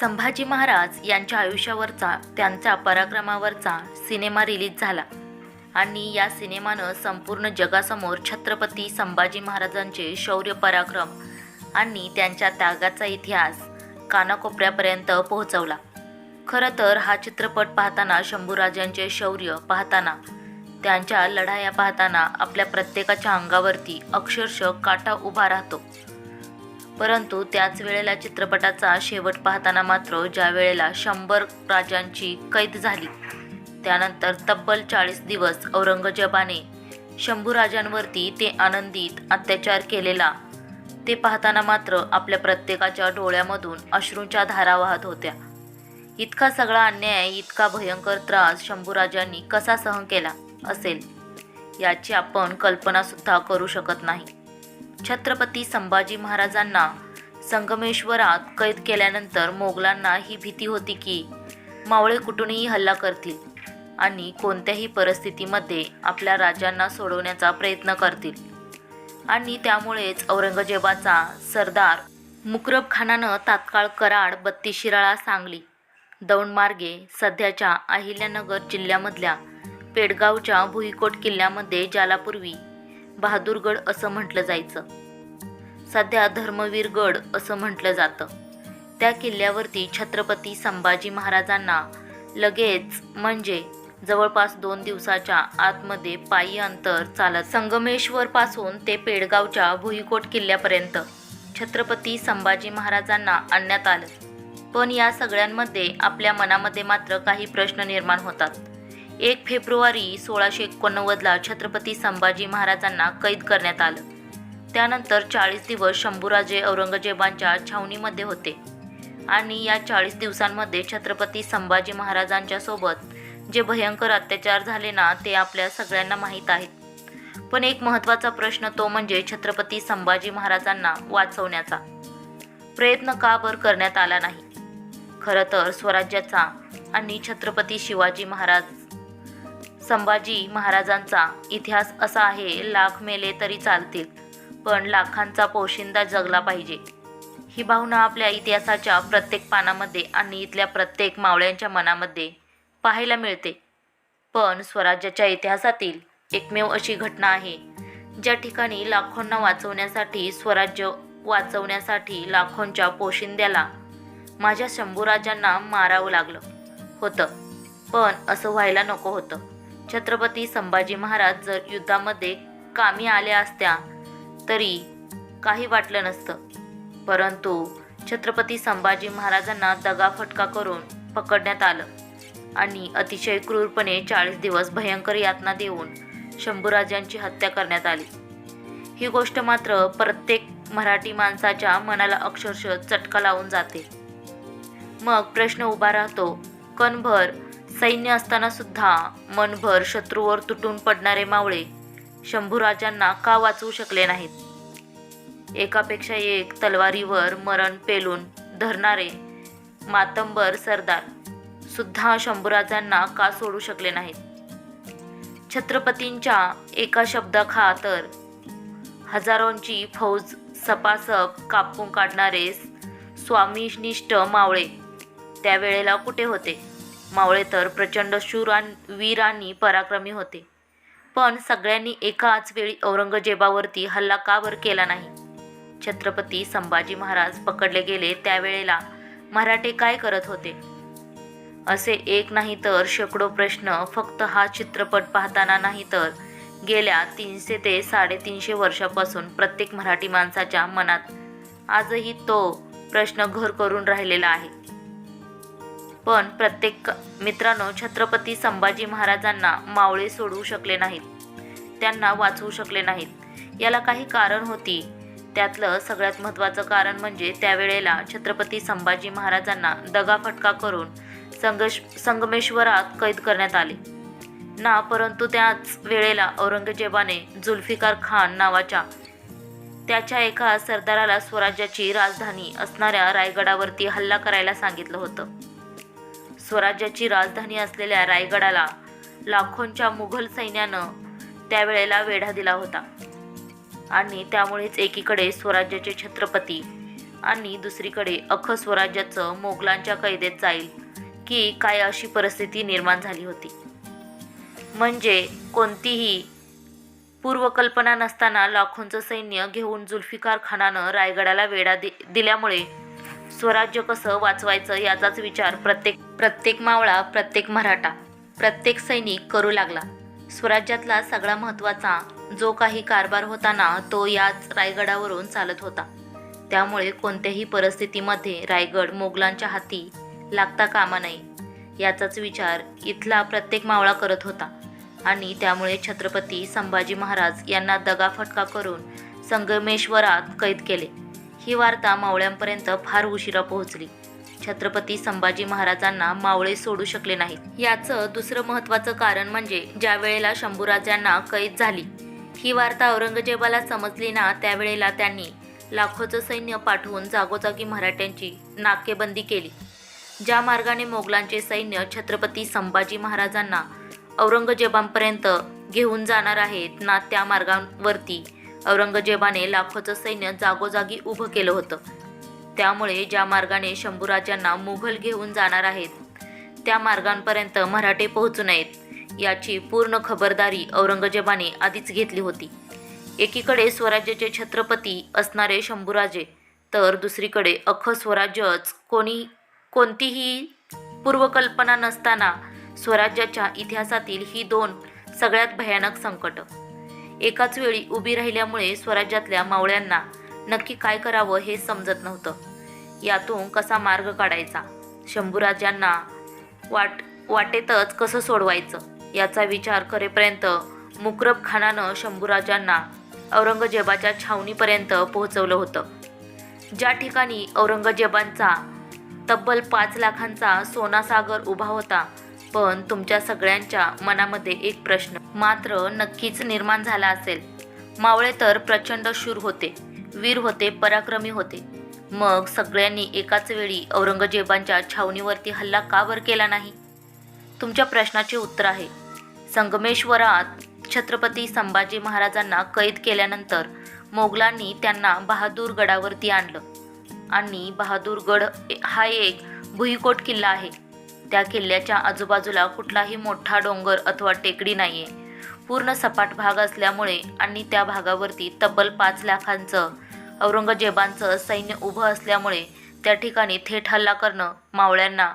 संभाजी महाराज यांच्या आयुष्यावरचा त्यांच्या पराक्रमावरचा cinema release झाला. आणि या सिनेमानं संपूर्ण जगासमोर छत्रपती संभाजी महाराजांचे शौर्य पराक्रम आणि त्यांच्या त्यागाचा इतिहास कानाकोपऱ्यापर्यंत पोहोचवला. खरं तर हा चित्रपट पाहताना शंभूराजांचे शौर्य पाहताना त्यांच्या लढाया पाहताना आपल्या प्रत्येकाच्या अंगावरती अक्षरशः काटा उभा राहतो. परंतु त्याच वेळेला चित्रपटाचा शेवट पाहताना मात्र ज्या वेळेला शंभर राजांची कैद झाली त्यानंतर तब्बल चाळीस दिवस औरंगजेबाने शंभूराजांवरती ते आनंदित अत्याचार केलेला ते पाहताना मात्र आपल्या प्रत्येकाच्या डोळ्यामधून अश्रूंच्या धारा वाहत होत्या. इतका सगळा अन्याय इतका भयंकर त्रास शंभूराजांनी कसा सहन केला असेल याची आपण कल्पनासुद्धा करू शकत नाही. छत्रपती संभाजी महाराजांना संगमेश्वरात कैद केल्यानंतर मोगलांना ही भीती होती की मावळे कुठूनही हल्ला करतील आणि कोणत्याही परिस्थितीमध्ये आपल्या राजांना सोडवण्याचा प्रयत्न करतील. आणि त्यामुळेच औरंगजेबाचा सरदार मुकरब खानानं तात्काळ कराड बत्तीशिराळा सांगली दौंडमार्गे सध्याच्या अहिल्यानगर जिल्ह्यामधल्या पेडगावच्या भुईकोट किल्ल्यामध्ये ज्याला पूर्वी बहादूरगड असं म्हटलं जायचं. सध्या धर्मवीरगड असं म्हटलं जातं. त्या किल्ल्यावरती छत्रपती संभाजी महाराजांना लगेच म्हणजे जवळपास दोन दिवसाच्या आतमध्ये पायी अंतर चालत संगमेश्वरपासून ते पेडगावच्या भुईकोट किल्ल्यापर्यंत छत्रपती संभाजी महाराजांना आणण्यात आलं. पण या सगळ्यांमध्ये आपल्या मनामध्ये मात्र काही प्रश्न निर्माण होतात. एक फेब्रुवारी सोळाशे एकोणनव्वदला छत्रपती संभाजी महाराजांना कैद करण्यात आलं. त्यानंतर चाळीस दिवस शंभूराजे औरंगजेबांच्या छावणीमध्ये होते आणि या चाळीस दिवसांमध्ये छत्रपती संभाजी महाराजांच्या सोबत जे भयंकर अत्याचार झाले ना ते आपल्या सगळ्यांना माहीत आहेत. पण एक महत्त्वाचा प्रश्न तो म्हणजे छत्रपती संभाजी महाराजांना वाचवण्याचा. प्रयत्न का बर करण्यात आला नाही? खरं तर स्वराज्याचा आणि छत्रपती शिवाजी महाराज संभाजी महाराजांचा इतिहास असा आहे लाख मेले तरी चालतील पण लाखांचा पोशिंदा जगला पाहिजे. ही भावना आपल्या इतिहासाच्या प्रत्येक पानामध्ये आणि इथल्या प्रत्येक मावळ्यांच्या मनामध्ये पाहायला मिळते. पण स्वराज्याच्या इतिहासातील एकमेव अशी घटना आहे ज्या ठिकाणी लाखोंना वाचवण्यासाठी स्वराज्य वाचवण्यासाठी लाखोंच्या पोशिंद्याला माझ्या शंभूराजांना मारावं लागलं होतं. पण असं व्हायला नको होतं. छत्रपती संभाजी महाराज जर युद्धामध्ये कामी आल्या असत्या तरी काही वाटलं नसतं. परंतु छत्रपती संभाजी महाराजांना दगाफटका करून पकडण्यात आलं आणि अतिशय क्रूरपणे चाळीस दिवस भयंकर यातना देऊन शंभूराजांची हत्या करण्यात आली. ही गोष्ट मात्र प्रत्येक मराठी माणसाच्या मनाला अक्षरशः चटका लावून जाते. मग प्रश्न उभा राहतो कणभर सैन्य असताना सुद्धा मनभर शत्रूवर तुटून पडणारे मावळे शंभूराजांना का वाचवू शकले नाहीत? एकापेक्षा एक तलवारीवर मरण पेलून धरणारे मातंबर सरदार सुद्धा शंभूराजांना का सोडू शकले नाहीत? छत्रपतींच्या एका शब्दाखा तर हजारोंची फौज सपासप कापून काढणारे स्वामीनिष्ठ मावळे त्यावेळेला कुठे होते? मावळे तर प्रचंड शूर आणि वीर आणि पराक्रमी होते. पण सगळ्यांनी एकाच वेळी औरंगजेबावरती हल्ला का बर केला नाही? छत्रपती संभाजी महाराज पकडले गेले त्यावेळेला मराठे काय करत होते? असे एक नाही तर शेकडो प्रश्न फक्त हा चित्रपट पाहताना नाही तर गेल्या तीनशे ते साडेतीनशे वर्षापासून प्रत्येक मराठी माणसाच्या मनात आजही तो प्रश्न घर करून राहिलेला आहे. पण प्रत्येक मित्रांनो छत्रपती संभाजी महाराजांना मावळे सोडवू शकले नाहीत. त्यांना वाचवू शकले नाहीत. याला काही कारण होती. त्यातलं सगळ्यात महत्त्वाचं कारण म्हणजे त्यावेळेला छत्रपती संभाजी महाराजांना दगाफटका करून संगश संगमेश्वरात कैद करण्यात आले. ना परंतु त्याच वेळेला औरंगजेबाने जुल्फिकार खान नावाच्या त्याच्या एका सरदाराला स्वराज्याची राजधानी असणाऱ्या रायगडावरती हल्ला करायला सांगितलं होतं. स्वराज्याची राजधानी असलेल्या रायगडाला लाखोंच्या मुघल सैन्यानं त्यावेळेला वेढा दिला होता. आणि त्यामुळेच एकीकडे स्वराज्याचे छत्रपती आणि दुसरीकडे अख स्वराज्याचं मोगलांच्या कैदेत जाईल की काय अशी परिस्थिती निर्माण झाली होती. म्हणजे कोणतीही पूर्वकल्पना नसताना लाखोंचं सैन्य घेऊन जुल्फिकार खानानं रायगडाला वेढा दि दिल्यामुळे स्वराज्य कसं वाचवायचं याचाच विचार प्रत्येक प्रत्येक मावळा प्रत्येक मराठा प्रत्येक सैनिक करू लागला. स्वराज्यातला सगळा महत्त्वाचा जो काही कारभार होताना तो याच रायगडावरून चालत होता. त्यामुळे कोणत्याही परिस्थितीमध्ये रायगड मोगलांच्या हाती लागता कामा नये याचाच विचार इथला प्रत्येक मावळा करत होता. आणि त्यामुळे छत्रपती संभाजी महाराज यांना दगाफटका करून संगमेश्वरात कैद केले. ही वार्ता मावळ्यांपर्यंत फार उशिरा पोहोचली. छत्रपती संभाजी महाराजांना मावळे सोडू शकले नाहीत. याचं दुसरं महत्त्वाचं कारण म्हणजे ज्या वेळेला शंभूराजांना कैद झाली. ही वार्ता औरंगजेबाला समजली ना त्यावेळेला त्यांनी लाखोचं सैन्य पाठवून जागोजागी मराठ्यांची नाकेबंदी केली. ज्या मार्गाने मोगलांचे सैन्य छत्रपती संभाजी महाराजांना औरंगजेबांपर्यंत घेऊन जाणार आहेत ना त्या मार्गावरती औरंगजेबाने लाखोचं सैन्य जागोजागी उभं केलं होतं. त्यामुळे ज्या मार्गाने शंभूराजांना मुघल घेऊन जाणार आहेत त्या मार्गांपर्यंत मराठे पोहोचू नयेत याची पूर्ण खबरदारी औरंगजेबाने आधीच घेतली होती. एकीकडे स्वराज्याचे छत्रपती असणारे शंभूराजे तर दुसरीकडे अख्खं स्वराज्यच कोणी कोणतीही पूर्वकल्पना नसताना स्वराज्याच्या इतिहासातील ही दोन सगळ्यात भयानक संकट. एकाच वेळी उभी राहिल्यामुळे स्वराज्यातल्या मावळ्यांना नक्की काय करावं हे समजत नव्हतं. यातून कसा मार्ग काढायचा? शंभूराजांना वाट वाटेतच कसं सोडवायचं? याचा विचार करेपर्यंत मुकरब खानानं शंभूराजांना औरंगजेबाच्या छावणीपर्यंत पोहोचवलं होतं. ज्या ठिकाणी औरंगजेबांचा तब्बल पाच लाखांचा सोनासागर उभा होता पण तुमच्या सगळ्यांच्या मनामध्ये एक प्रश्न मात्र नक्कीच निर्माण झाला असेल. मावळे तर प्रचंड शूर होते वीर होते पराक्रमी होते. मग सगळ्यांनी एकाच वेळी औरंगजेबांच्या छावणीवरती हल्ला का बर केला नाही? तुमच्या प्रश्नाचे उत्तर आहे. संगमेश्वरात छत्रपती संभाजी महाराजांना कैद केल्यानंतर मोगलांनी त्यांना बहादूर गडावरती आणलं. आणि बहादूरगड हा एक भुईकोट किल्ला आहे. त्या किल्ल्याच्या आजूबाजूला कुठलाही मोठा डोंगर अथवा टेकडी नाही आहे पूर्ण सपाट भाग असल्यामुळे आणि त्या भागावरती तब्बल पाच लाखांचं औरंगजेबांचं सैन्य उभं असल्यामुळे त्या ठिकाणी थेट हल्ला करणं मावळ्यांना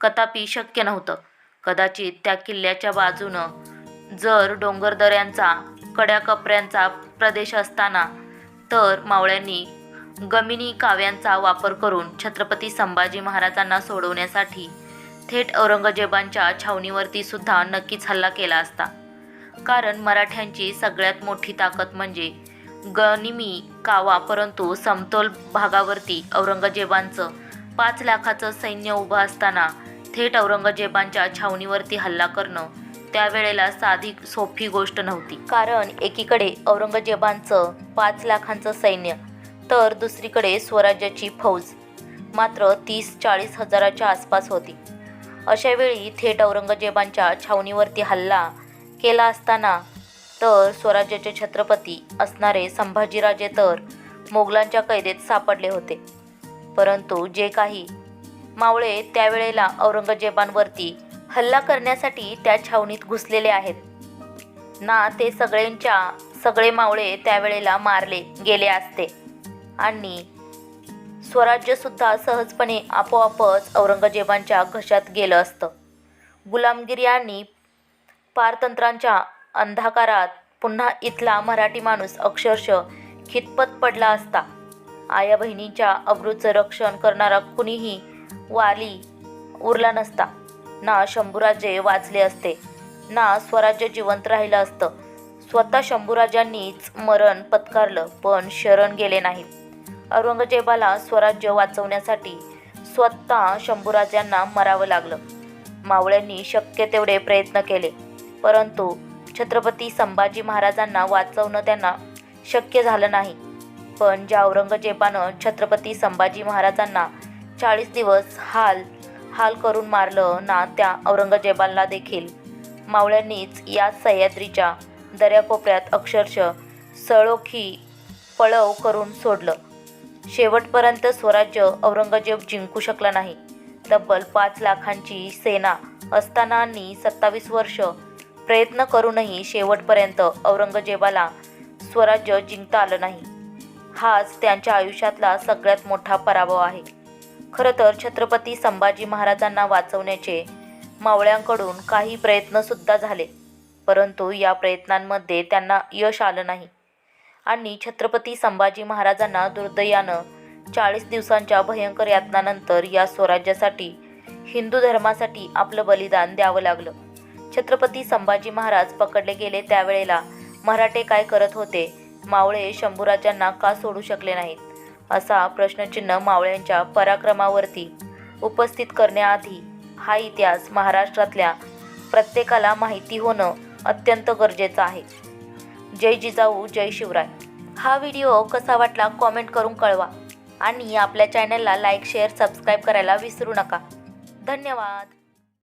कदापि शक्य नव्हतं. कदाचित त्या किल्ल्याच्या बाजूनं जर डोंगरदऱ्यांचा कड्याकपऱ्यांचा प्रदेश असताना तर मावळ्यांनी गमिनी काव्यांचा वापर करून छत्रपती संभाजी महाराजांना सोडवण्यासाठी थेट औरंगजेबांच्या छावणीवरती सुद्धा नक्कीच हल्ला केला असता. कारण मराठ्यांची सगळ्यात मोठी ताकद म्हणजे गनिमी कावा परंतु समतोल भागावरती औरंगजेबांचं पाच लाखाचं सैन्य उभं असताना थेट औरंगजेबांच्या छावणीवरती हल्ला करणं त्यावेळेला साधी सोपी गोष्ट नव्हती. कारण एकीकडे औरंगजेबांचं पाच लाखांचं सैन्य तर दुसरीकडे स्वराज्याची फौज मात्र तीस चाळीस हजाराच्या आसपास होती. अशावेळी थेट औरंगजेबांच्या छावणीवरती हल्ला केला असताना तर स्वराज्याचे छत्रपती असणारे संभाजीराजे तर मोगलांच्या कैदेत सापडले होते. परंतु जे काही मावळे त्यावेळेला औरंगजेबांवरती हल्ला करण्यासाठी त्या छावणीत घुसलेले आहेत. ना ते सगळ्यांच्या सगळे मावळे त्यावेळेला मारले गेले असते. आणि स्वराज्यसुद्धा सहजपणे आपोआपच औरंगजेबांच्या घशात गेलं असतं. गुलामगिरी आणि पारतंत्रांच्या अंधाकारात पुन्हा इथला मराठी माणूस अक्षरश खितपत पडला असता. आया बहिणींच्या अब्रूचं रक्षण करणारा कुणीही वाली उरला नसता. ना शंभूराजे वाचले असते ना स्वराज्य जिवंत राहिलं असतं. स्वतः शंभूराजांनीच मरण पत्कारलं पण शरण गेले नाही. औरंगजेबाला स्वराज्य वाचवण्यासाठी स्वतः शंभूराजांना मरावं लागलं. मावळ्यांनी शक्य तेवढे प्रयत्न केले परंतु छत्रपती संभाजी महाराजांना वाचवणं त्यांना शक्य झालं नाही. पण ज्या औरंगजेबानं छत्रपती संभाजी महाराजांना चाळीस दिवस हाल हाल करून मारलं ना त्या औरंगजेबाला देखील. मावळ्यांनीच या सह्याद्रीच्या दर्याकोपऱ्यात अक्षरशः सळोखी पळव करून सोडलं. शेवटपर्यंत स्वराज्य औरंगजेब जिंकू शकला नाही. तब्बल पाच लाखांची सेना असतानांनी सत्तावीस वर्ष प्रयत्न करूनही शेवटपर्यंत औरंगजेबाला स्वराज्य जिंकता आलं नाही. हाच त्यांच्या आयुष्यातला सगळ्यात मोठा पराभव आहे. खरं तर छत्रपती संभाजी महाराजांना वाचवण्याचे मावळ्यांकडून काही प्रयत्नसुद्धा झाले परंतु या प्रयत्नांमध्ये त्यांना यश आलं नाही. आणि छत्रपती संभाजी महाराजांना दुर्दैयानं चाळीस दिवसांच्या भयंकर यातनानंतर या स्वराज्यासाठी हिंदू धर्मासाठी आपलं बलिदान द्यावं लागलं. छत्रपती संभाजी महाराज पकडले गेले त्यावेळेला मराठे काय करत होते? मावळे शंभूराजांना का सोडू शकले नाहीत? असा प्रश्नचिन्ह मावळ्यांच्या पराक्रमावरती उपस्थित करण्याआधी हा इतिहास महाराष्ट्रातल्या प्रत्येकाला माहिती होणं अत्यंत गरजेचं आहे. जय जिजाऊ जय शिवराय. हा व्हिडिओ कसा वाटला कॉमेंट करून कळवा. आणि आपल्या चॅनलला लाईक शेअर सबस्क्राईब करायला विसरू नका. धन्यवाद.